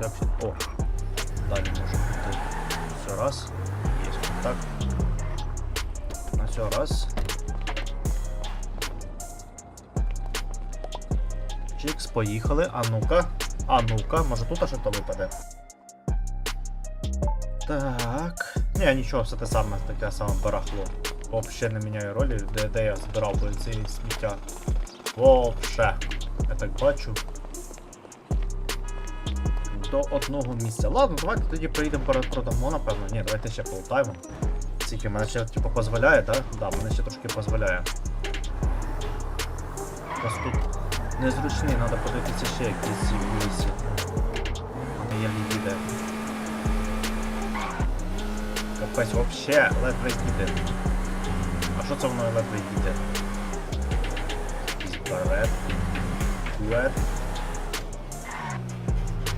Це. О! Далі може бути. Все раз. Є контакт. На все раз. Чикс, поїхали. А ну-ка. А ну-ка, може тут аж то випаде. Так. Ні, нічого, все те саме, таке саме барахло. Вообще не міняю ролі, де, де я збирав би ці сміття. Вообще. Я так бачу. До одного місця. Ладно, давайте тоді приїдемо перед продамо, напевно. Ні, давайте ще полутаємо. Скільки мене ще типу дозволяє, так? Да? Мене ще трошки дозволяє. Просто тут незручний, треба подивитися ще якісь вулиці. А не є їде. Капець, вообще ледве їде. А що це воно ледве їде? Барет. Дует.